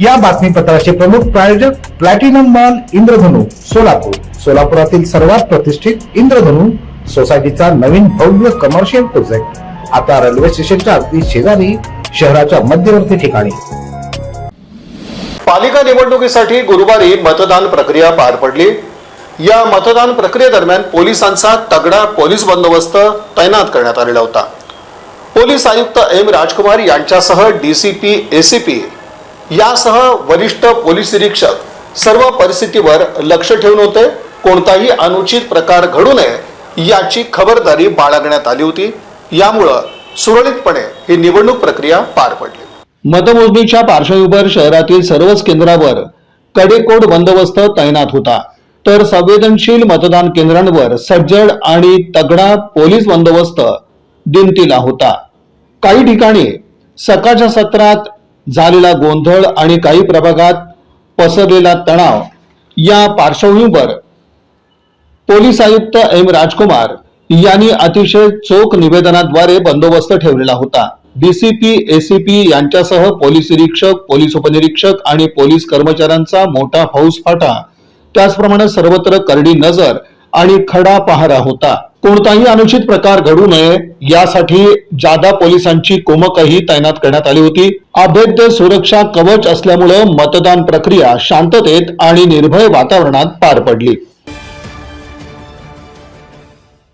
या बातमीपत्राचे प्रमुख प्रायोजक प्लॅटिनम मॉल इंद्रधनु सोलापूर. सोलापुरातील सर्वात प्रतिष्ठित इंद्रधनु सोसायटीचा नवीन भव्य कमर्शियल प्रोजेक्ट आता रेल्वे स्टेशनच्या अगदी शेजारी शहराच्या मध्यवर्ती ठिकाणी. पालिका निवडणुकीसाठी गुरुवारी मतदान प्रक्रिया पार पडली. या मतदान प्रक्रियेदरम्यान पोलिसांचा तगडा पोलीस बंदोबस्त तैनात करण्यात आलेला होता. पोलीस आयुक्त एम राजकुमार यांच्यासह डीसीपी एसीपी यासह वरिष्ठ पोलीस निरीक्षक सर्व परिस्थितीवर लक्ष ठेवून होते. कोणताही अनुचित प्रकार घडू नये याची खबरदारी बाळगण्यात आली होती. यामुळं सुरळीतपणे ही निवडणूक प्रक्रिया पार पडली. मतमोजणीच्या पार्श्वभूमीवर शहरातील सर्वच केंद्रावर कडेकोट बंदोबस्त तैनात होता. तर संवेदनशील मतदान केंद्रांवर सज्जड आणि तगडा पोलीस बंदोबस्त दिमतीला होता. काही ठिकाणी सकाळच्या सत्रात झालेला गोंधळ आणि काही प्रभागात पसरलेला तणाव या पार्श्वभूमीवर पोलीस आयुक्त एम राजकुमार यांनी अतिशय चोख निवेदनाद्वारे बंदोबस्त ठेवलेला होता. डीसीपी एसीपी यांच्यासह पोलीस निरीक्षक पोलीस उपनिरीक्षक आणि पोलीस कर्मचाऱ्यांचा मोठा फौजफाटा त्याचप्रमाणे सर्वत्र करडी नजर आणि खडा पहारा होता. कोणताही अनुचित प्रकार घडू नये यासाठी जादा पोलिसांची कुमकही तैनात करण्यात आली होती. अभेद्य सुरक्षा कवच असल्यामुळे मतदान प्रक्रिया शांततेत आणि निर्भय वातावरणात पार पडली.